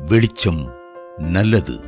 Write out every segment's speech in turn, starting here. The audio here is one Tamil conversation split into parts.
வெளிச்சம் நல்லது.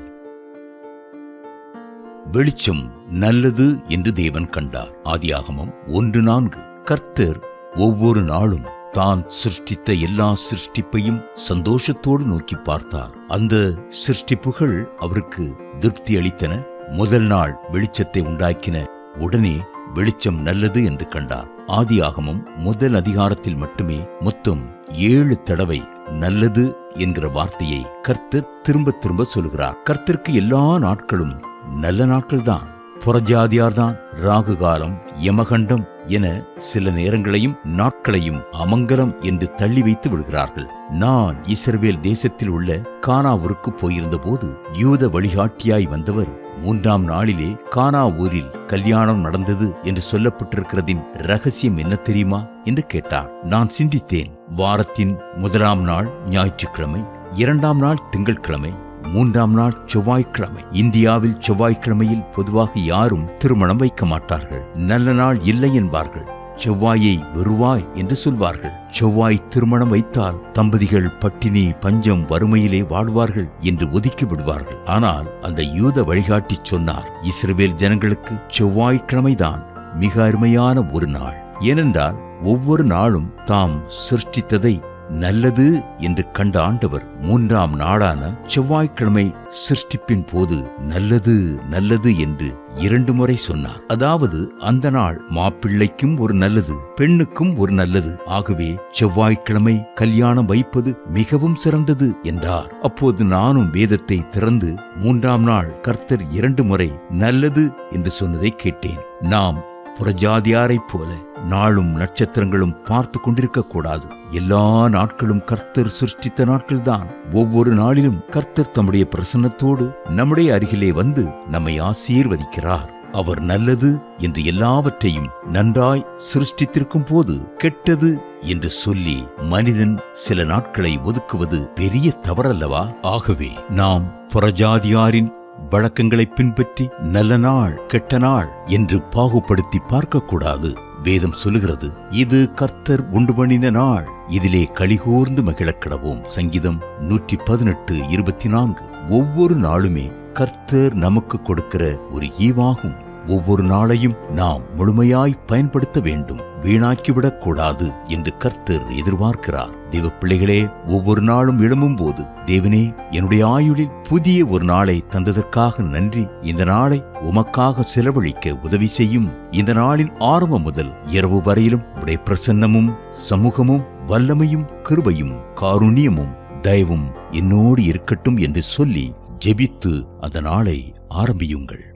வெளிச்சம் நல்லது என்று தேவன் கண்டார். ஆதியாகமம் ஒன்று நான்கு. கர்த்தர் ஒவ்வொரு நாளும் தான் சிருஷ்டித்த எல்லா சிருஷ்டிப்பையும் சந்தோஷத்தோடு நோக்கி பார்த்தார். அந்த சிருஷ்டிப்புகள் அவருக்கு திருப்தி அளித்தன. முதல் நாள் வெளிச்சத்தை உண்டாக்கின உடனே வெளிச்சம் நல்லது என்று கண்டார். ஆதியாகமம் முதல் அதிகாரத்தில் மட்டுமே மொத்தம் ஏழு தடவை நல்லது என்கிற வார்த்தையை கர்த்தர் திரும்ப திரும்ப சொல்கிறார் கர்த்தருக்கு எல்லா நாட்களும் நல்ல நாட்கள் தான் புறஜாதியார்தான் ராகு காலம் யமகண்டம் என சில நேரங்களையும் நாட்களையும் அமங்கலம் என்று தள்ளி வைத்து விடுகிறார்கள். நான் இஸ்ரவேல் தேசத்தில் உள்ள கானாவூருக்கு போயிருந்த போது யூத வழிகாட்டியாய் வந்தவர் மூன்றாம் நாளிலே கானா ஊரில் கல்யாணம் நடந்தது என்று சொல்லப்பட்டிருக்கிறதின் ரகசியம் என்ன தெரியுமா? என்று கேட்டார் நான் சிந்தித்தேன். வாரத்தின் முதலாம் நாள் ஞாயிற்றுக்கிழமை இரண்டாம் நாள் திங்கட்கிழமை மூன்றாம் நாள் செவ்வாய்க்கிழமை. இந்தியாவில் செவ்வாய்க்கிழமையில் பொதுவாக யாரும் திருமணம் வைக்க மாட்டார்கள். நல்ல நாள் இல்லை என்பார்கள். செவ்வாயை வெறுவாய் என்று சொல்வார்கள். செவ்வாய் திருமணம் வைத்தால் தம்பதிகள் பட்டினி பஞ்சம் வறுமையிலே வாழ்வார்கள் என்று ஒதுக்கி விடுவார்கள். ஆனால் அந்த யூத வழிகாட்டி சொன்னார் இஸ்ரவேல் ஜனங்களுக்கு செவ்வாய்க்கிழமைதான் மிக அருமையான ஒரு நாள். ஏனென்றால் ஒவ்வொரு நாளும் தாம் சிருஷ்டித்ததை நல்லது என்று கண்ட ஆண்டவர் மூன்றாம் நாளான செவ்வாய்க்கிழமை சிருஷ்டிப்பின் போது நல்லது நல்லது என்று இரண்டு முறை சொன்னார். அதாவது அந்த நாள் மாப்பிள்ளைக்கும் ஒரு நல்லது பெண்ணுக்கும் ஒரு நல்லது. ஆகவே செவ்வாய்க்கிழமை கல்யாணம் வைப்பது மிகவும் சிறந்தது என்றார். அப்போது நானும் வேதத்தை திறந்து மூன்றாம் நாள் கர்த்தர் இரண்டு முறை நல்லது என்று சொன்னதை கேட்டேன். நாம் புறஜாதியாரைப் போல நாளும் நட்சத்திரங்களும் பார்த்து கொண்டிருக்க கூடாது. எல்லா நாட்களும் கர்த்தர் சிருஷ்டித்த நாட்கள்தான். ஒவ்வொரு நாளிலும் கர்த்தர் தம்முடைய பிரசன்னத்தோடு நம்முடைய அருகிலே வந்து நம்மை ஆசீர்வதிக்கிறார். அவர் நல்லது என்று எல்லாவற்றையும் நன்றாய் சிருஷ்டித்திருக்கும் போது கெட்டது என்று சொல்லி மனிதன் சில நாட்களை ஒதுக்குவது பெரிய தவறல்லவா? ஆகவே நாம் புறஜாதியாரின் வழக்கங்களை பின்பற்றி நல்ல நாள் கெட்ட நாள் என்று பாகுபடுத்தி பார்க்கக்கூடாது வேதம் சொல்லுகிறது இது கர்த்தர் உண்டு பண்ணின நாள். இதிலே கழிகோர்ந்து மகிழக் கிடவோம் சங்கீதம் நூற்றி பதினெட்டு இருபத்தி நான்கு ஒவ்வொரு நாளுமே கர்த்தர் நமக்கு கொடுக்கிற ஒரு ஈவாகும். ஒவ்வொரு நாளையும் நாம் முழுமையாய் பயன்படுத்த வேண்டும். வீணாக்கிவிடக் கூடாது என்று கர்த்தர் எதிர்பார்க்கிறார். தேவ பிள்ளைகளே ஒவ்வொரு நாளும் எழும்பும் போது தேவனே என்னுடைய ஆயுளில் புதிய ஒரு நாளை தந்ததற்காக நன்றி. இந்த நாளை உமக்காக செலவழிக்க உதவி செய்யும். இந்த நாளின் ஆரம்பம் முதல் இரவு வரையிலும் உடைய பிரசன்னமும் சமூகமும் வல்லமையும் கிருபையும் காருண்யமும் தயவும் என்னோடு இருக்கட்டும் என்று சொல்லி ஜெபித்து அந்த நாளை ஆரம்பியுங்கள்.